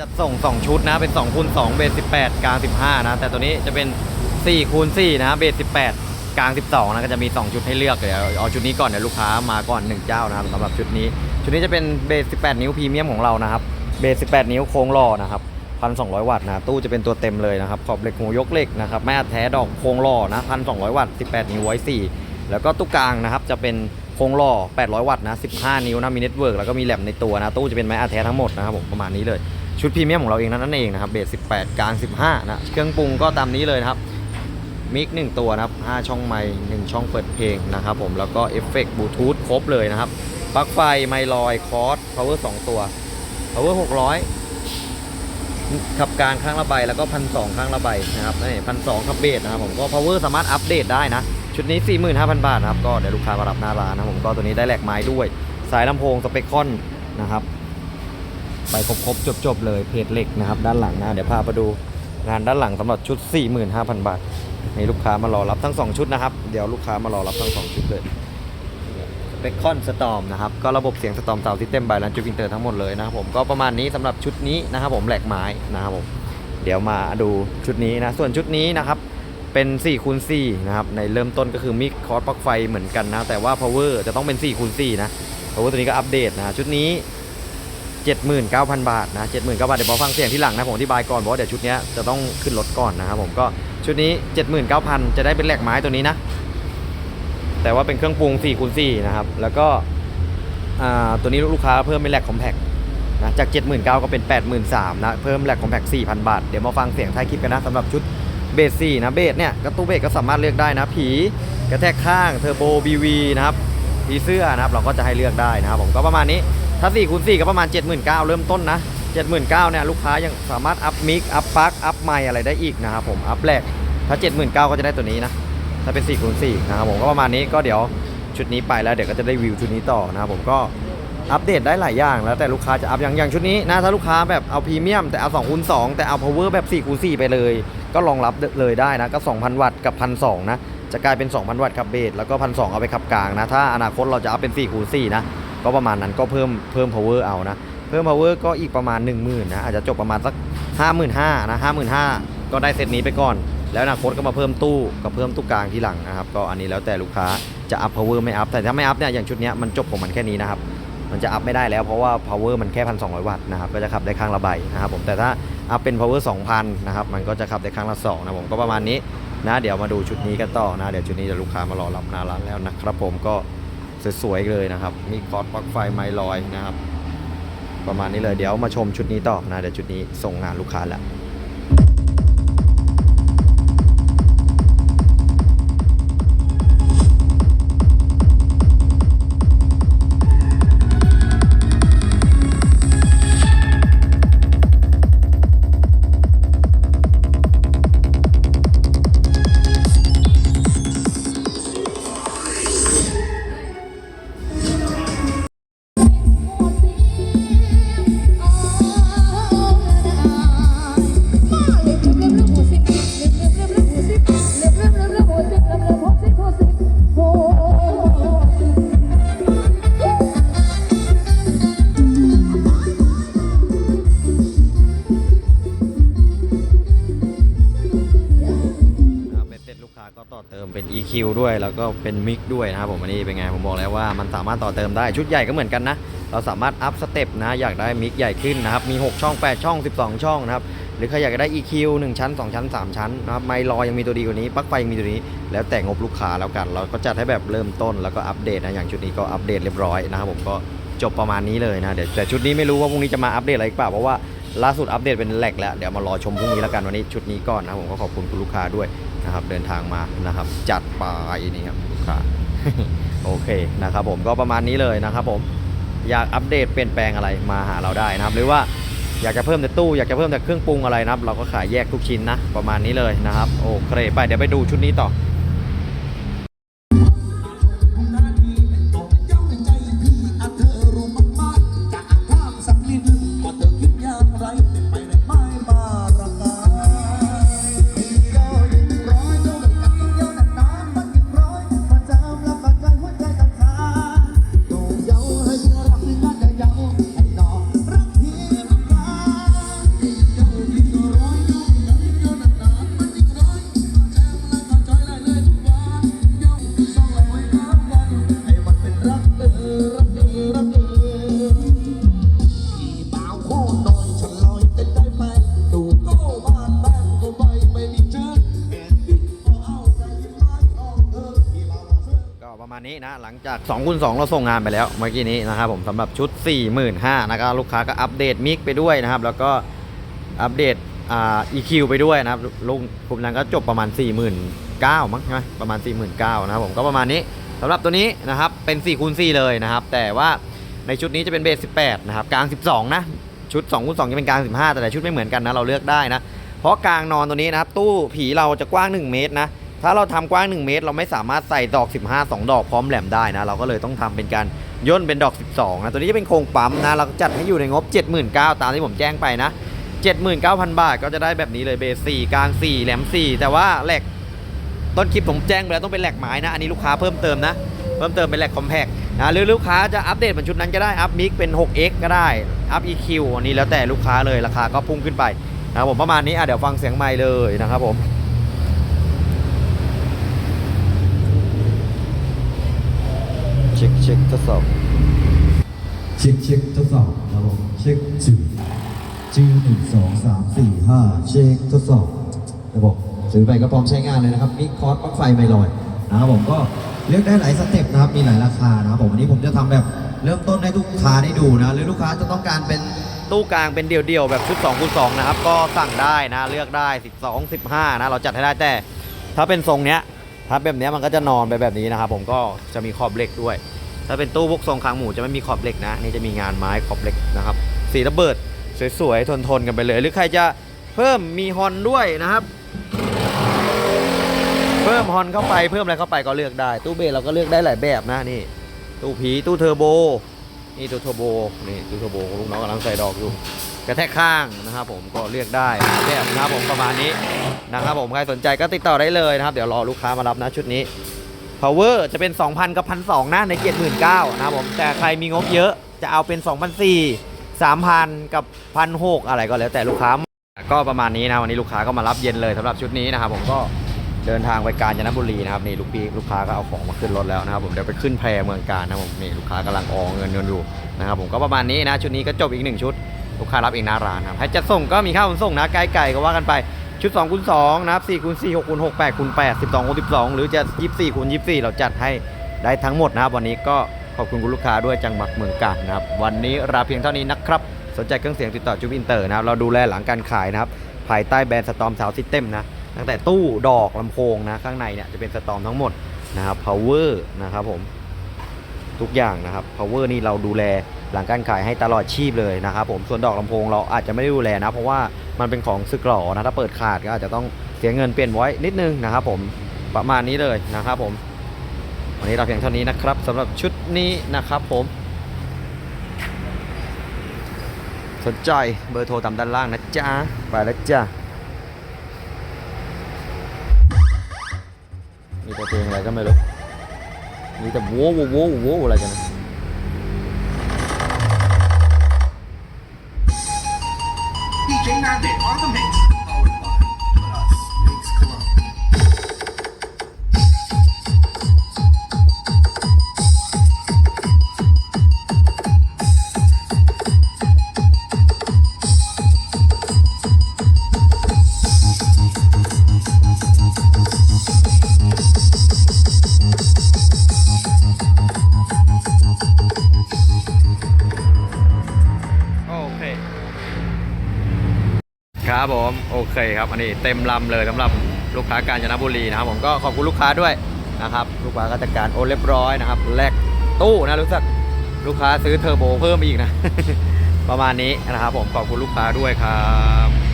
จะส่ง 2 ชุดนะ เป็น2คูณ2เบส18 กลาง 15 นะ แต่ตัวนี้จะเป็น4คูณ4นะเบส18 กลาง 12 นะ ก็จะมี 2 ชุดให้เลือกเดี๋ยวเอาชุดนี้ก่อนเดี๋ยวลูกค้ามาก่อน 1 เจ้านะครับสำหรับชุดนี้ ชุดนี้จะเป็นเบส18 นิ้วพรีเมียมของเรานะครับ เบส18 นิ้วโค้งล่อนะครับ1,200 วัตต์นะ ตู้จะเป็นตัวเต็มเลยนะครับ ขอบเหล็กหูยกเหล็กนะครับแม่อัดแท้ดอกโครงล่อนะ 1,200 วัตต์ 18 นิ้วไว้ 4 แล้วก็ตู้กลางนะครับ จะเป็นโครงล่อ 800 วัตต์นะ 15 นิ้วนะ มีเน็ตเวิร์กแล้วก็มีแหลมในตัวนะ ตู้จะเป็นไม้อัดแท้ทั้งหมดนะครับผม ประมาณนี้เลย ชุดพรีเมียมของเราเองนั่นเองนะครับเบส18 กลาง 15 นะเครื่องปรุงก็ตามนี้เลยนะครับมิก1ตัวนะครับ 5 ช่องไมค์1ช่องเปิดเพลงนะครับผมแล้วก็เอฟเฟกต์บลูทูธครบเลยนะครับปลั๊กไฟไมลอยคอร์สพาวเวอร์2ตัว power 600ขับกลางข้างละใบแล้วก็พันสองข้างละใบนะครับนี่พันสองขับเบสนะครับผมก็ power สามารถอัปเดตได้นะ ชุดนี้ 45,000 บาทนะครับ ก็เดี๋ยวลูกค้ามารับหน้าร้านนะผมก็ตัวนี้ได้แหลกไม้ด้วย สายลำโพงสเปคคอนนะครับ ไปครบๆจบๆเลยเพจเหล็กนะครับ ด้านหลังนะเดี๋ยวพาไปดูงานด้านหลังสำหรับชุด 45,000 บาทนี่ลูกค้ามารอรับทั้ง 2 ชุดนะครับ เดี๋ยวลูกค้ามารอรับทั้ง 2 ชุดเลยเบคอนสตอมนะครับ ก็ระบบเสียงสตอมเซาซิสเต็มบายลันจูอินเตอร์ทั้งหมดเลยนะครับผมก็ประมาณนี้สำหรับชุดนี้นะครับผมแหลกไม้นะครับผมเดี๋ยวมาดูชุดนี้นะ ส่วนชุดนี้นะครับเป็น4คูณ4นะครับ ในเริ่มต้นก็คือมิกคอร์สปลั๊กไฟเหมือนกันนะ แต่ว่า power จะต้องเป็น4คูณ4นะ power ตัวนี้ก็อัปเดตนะ ชุดนี้ 79,000 บาทนะ79,000 บาท เดี๋ยวพอฟังเสียงที่หลังนะ ผมอธิบายก่อนเพราะว่าเดี๋ยวชุดนี้จะต้องขึ้นรถก่อนนะครับผมก็ชุดนี้ 79,000 จะได้เป็นแหลกไม้ตัวนี้นะ แต่ว่าเป็นเครื่องปรุง4คูณ4นะครับ แล้วก็อ่าตัวนี้ลูกค้าเพิ่มเป็นแหลกคอมแพคนะจาก 79,000 ก็เป็น 83,000นะ เพิ่มแหลกคอมแพค4,000 บาท เดี๋ยวมาฟังเสียงท้ายคลิปกันนะสำหรับชุดเบส4นะเบสเนี่ยก็ตู้เบสก็สามารถเลือกได้นะ ผีกระแทกข้างเทอร์โบบีวีนะครับผีเสื้อนะครับ เราก็จะให้เลือกได้นะครับผมก็ประมาณนี้ ถ้า4คูณ4ก็ประมาณ 79,000เริ่มต้นนะ 79,000เนี่ยลูกค้ายังสามารถอัพมิกอัพปลั๊กอัพไมอะไรได้อีกนะครับผมอัพแหลกถ้า 79,000ก็จะได้ตัวนี้นะถ้าเป็น4คูณ4นะครับผมก็ประมาณนี้ก็เดี๋ยวชุดนี้ไปแล้วเดี๋ยวก็จะได้วิวชุดนี้ต่อนะครับผมก็อัปเดตได้หลายอย่างแล้วแต่ลูกค้าจะอัพอย่างอย่างชุดนี้นะถ้าลูกค้าแบบเอาพรีเมียมแต่เอา2คูณ2แต่เอา power แบบ4คูณ4ไปเลย ก็รองรับเลยได้นะก็ 2,000 วัตต์กับ 1,200นะจะกลายเป็น 2,000 วัตต์ขับเบสแล้วก็ 1,200 เอาไปขับกลางนะถ้าอนาคตเราจะเอาเป็น4คูณ4นะ ก็ประมาณนั้นก็เพิ่มเพิ่ม power เอานะ เพิ่ม power ก็อีกประมาณ 10,000นะอาจจะจบประมาณสัก 55,000นะ55,000 ก็ได้เซตนี้ไปก่อน แล้วอนาคตก็มาเพิ่มตู้กับเพิ่มตู้กลางที่หลังนะครับก็อันนี้แล้วแต่ลูกค้าจะอัพ power ไม่อัพแต่ถ้าไม่อัพเนี่ยอย่างชุดนี้มันจบของมันแค่นี้นะครับมันจะอัพไม่ได้แล้วเพราะว่า power มันแค่ 1,200 วัตต์นะครับก็จะขับได้ข้างละใบนะครับผมแต่ถ้าอัพเป็น power 2,000นะครับมันก็จะขับได้ข้างละ2นะผมก็ประมาณนี้นะเดี๋ยวมาดูชุดนี้กันต่อนะเดี๋ยวชุดนี้เดี๋ยวลูกค้ามารอรับหน้าร้านแล้วนะครับผมก็ สวยๆเลยนะครับ มีคอร์ดปลั๊กไฟไมลอยนะครับ ประมาณนี้เลยเดี๋ยวมาชมชุดนี้ต่อนะเดี๋ยวชุดนี้ส่งงานลูกค้าแล้ว เติมเป็น EQ ด้วย แล้วก็เป็นมิกด้วยนะครับผมอันนี้เป็นไงผมบอกแล้วว่ามันสามารถต่อเติมได้ชุดใหญ่ก็เหมือนกันนะ เราสามารถอัพสเต็ปนะอยากได้มิกใหญ่ขึ้นนะครับมี 6 ช่อง 8 ช่อง 12 ช่องนะครับหรือใครอยากได้ EQ 1 ชั้น 2 ชั้น 3 ชั้นนะครับไมค์ลอยยังมีตัวดีกว่านี้ปลั๊กไฟยังมีตัวนี้ แล้วแต่งบลูกค้าแล้วกัน เราก็จัดให้แบบเริ่มต้นแล้วก็อัปเดตนะอย่างชุดนี้ก็อัปเดตเรียบร้อยนะครับผมก็จบประมาณนี้เลยนะเดี๋ยวแต่ชุดนี้ไม่รู้ว่าพรุ่งนี้จะมาอัปเดตอะไรอีกเปล่าเพราะว่าล่าสุดอัปเดตเป็นแหลกแล้ว เดี๋ยวมารอชมพรุ่งนี้แล้วกันวันนี้ชุดนี้ก่อนนะผมก็ขอบคุณคุณลูกค้าด้วย นะครับ เดินทางมานะครับ จัดไปนี่ครับลูกค้าโอเคนะครับผมก็ประมาณนี้เลยนะครับผมอยากอัปเดตเปลี่ยนแปลงอะไรมาหาเราได้นะครับ หรือว่าอยากจะเพิ่มแต่ตู้อยากจะเพิ่มแต่เครื่องปรุงอะไรนะครับ เราก็ขายแยกทุกชิ้นนะประมาณนี้เลยนะครับโอเคไปเดี๋ยวไปดูชุดนี้ต่อ นี่นะหลังจาก2คูณ2เราส่งงานไปแล้วเมื่อกี้นี้นะครับผมสำหรับชุด 45,000นะครับลูกค้าก็อัปเดตมิกไปด้วยนะครับ แล้วก็อัปเดตอ่า EQ ไปด้วยนะครับลุงกลุ่มนั้นก็จบประมาณ 49,000มั้งใช่ไหมประมาณ 49,000นะครับผมก็ประมาณนี้สำหรับตัวนี้นะครับเป็น4คูณ4เลยนะครับ แต่ว่าในชุดนี้จะเป็นเบส 18 นะครับกลาง 12 นะชุด2คูณ2จะเป็นกลาง 15 แต่ละชุดไม่เหมือนกันนะเราเลือกได้นะเพราะกลางนอนตัวนี้นะครับตู้ผีเราจะกว้าง 1 เมตรนะ ถ้าเราทำกว้าง 1 เมตร เราไม่สามารถใส่ดอก 15 2 ดอกพร้อมแหลมได้นะ เราก็เลยต้องทำเป็นการย่นเป็นดอก 12นะตัวนี้จะเป็นโครงปั๊มนะ เราจัดให้อยู่ในงบ 79,000ตามที่ผมแจ้งไปนะ 79,000 บาทก็จะได้แบบนี้เลยเบส4กลาง4แหลม 4 แต่ว่าแหลกต้นคลิปผมแจ้งไปแล้วต้องเป็นแหลกไม้นะ อันนี้ลูกค้าเพิ่มเติมนะ เพิ่มเติมเป็นแหลกคอมแพคนะหรือลูกค้าจะอัปเดตเป็นชุดนั้นก็ได้อัพมิกเป็น 6x ก็ได้อัพ EQ อันนี้แล้วแต่ลูกค้าเลยราคาก็พุ่งขึ้นไปนะครับผมประมาณนี้อะเดี๋ยวฟังเสียงไมค์เลยนะครับผม เช็คเช็คทดสอบเช็คเช็คทดสอบครับผมเช็คจืดจืดหนึ่งสองสามสี่ห้าเช็คทดสอบระบบซื้อไปก็พร้อมใช้งานเลยนะครับมิกคอร์สปลั๊กไฟไม่ลอยนะครับผมก็เลือกได้หลายสเต็ปนะครับมีหลายราคานะครับผมวันนี้ผมจะทำแบบเริ่มต้นให้ลูกค้าได้ดูนะหรือลูกค้าจะต้องการเป็นตู้กลางเป็นเดี่ยวๆแบบชุด2คูณ2นะครับก็สั่งได้นะเลือกได้ 12 15นะเราจัดให้ได้แต่ถ้าเป็นทรงเนี้ยถ้าแบบเนี้ยมันก็จะนอนไปแบบนี้นะครับผมก็จะมีขอบเหล็กด้วย ถ้าเป็นตู้พวกทรงคางหมูจะไม่มีขอบเหล็กนะ นี่จะมีงานไม้ขอบเหล็กนะครับ สีระเบิดสวยๆ ทนๆ กันไปเลย หรือใครจะเพิ่มมีฮอนด้วยนะครับ เพิ่มฮอนเข้าไปเพิ่มอะไรเข้าไปก็เลือกได้ ตู้เบสเราก็เลือกได้หลายแบบนะนี่ ตู้ผีตู้เทอร์โบนี่ตู้เทอร์โบนี่ตู้เทอร์โบลูกน้องกำลังใส่ดอกอยู่กระแทกข้างนะครับผมก็เลือกได้หลายแบบนะครับผมประมาณนี้นะครับผมใครสนใจก็ติดต่อได้เลยนะครับ เดี๋ยวรอลูกค้ามารับนะชุดนี้ power จะเป็น 2,000 กับ 1,200นะในเกียรติ19,000นะครับผมแต่ใครมีงบเยอะจะเอาเป็น 2,400 3,000 กับ 1,600 อะไรก็แล้วแต่ลูกค้า ก็ประมาณนี้นะวันนี้ลูกค้าก็มารับเย็นเลยสำหรับชุดนี้นะครับผมก็เดินทางไปกาญจนบุรีนะครับนี่ลูกพี่ลูกค้าก็เอาของมาขึ้นรถแล้วนะครับผมเดี๋ยวไปขึ้นแพเมืองการนะครับผมนี่ลูกค้ากำลังออเงินเงินอยู่นะครับผมก็ประมาณนี้นะชุดนี้ก็จบอีกหนึ่งชุด ลูกค้ารับเองหน้าร้านนะครับให้จะส่งก็มีค่าขนส่งนะไกลไก่ก็ว่ากันไป ชุด2คูณ2นะครับ4คูณ4 6คูณ6 8คูณ8 12คูณ12 หรือจะ 24คูณ24 เราจัดให้ได้ทั้งหมดนะครับ วันนี้ก็ขอบคุณคุณลูกค้าด้วยจังหวัดเมืองกาญนะครับ วันนี้ราเพียงเท่านี้นะครับ สนใจเครื่องเสียงติดต่อจูบินเตอร์นะครับ เราดูแลหลังการขายนะครับ ภายใต้แบรนด์สตอมซาวซิสเต็มนะ ตั้งแต่ตู้ดอกลำโพงนะ ข้างในเนี่ยจะเป็นสตอมทั้งหมดนะครับ power นะครับผม ทุกอย่างนะครับ power นี่เราดูแลหลังการขายให้ตลอดชีพเลยนะครับผม ส่วนดอกลำโพงเราอาจจะไม่ได้ดูแลนะ เพราะว่า มันเป็นของสึกหล่อนะถ้าเปิดขาดก็อาจจะต้องเสียเงินเปลี่ยนไว้นิดนึงนะครับผมประมาณนี้เลยนะครับผม วันนี้เราเพียงเท่านี้นะครับสำหรับชุดนี้นะครับผม สนใจเบอร์โทรตามด้านล่างนะจ๊ะไปแล้วจ้ะมีแต่เพลงอะไรก็ไม่รู้มีแต่โว้โว้โว้โว้อะไรกันนะ DJ Nandit on the mix. ครับผมโอเคครับอันนี้เต็มลำเลยสำหรับลูกค้ากาญจนบุรีนะครับผมก็ขอบคุณลูกค้าด้วยนะครับลูกค้าก็จัดการโอนเรียบร้อยนะครับแลกตู้นะรู้สึกลูกค้าซื้อเทอร์โบเพิ่มอีกนะ ประมาณนี้นะครับผมขอบคุณลูกค้าด้วยครับ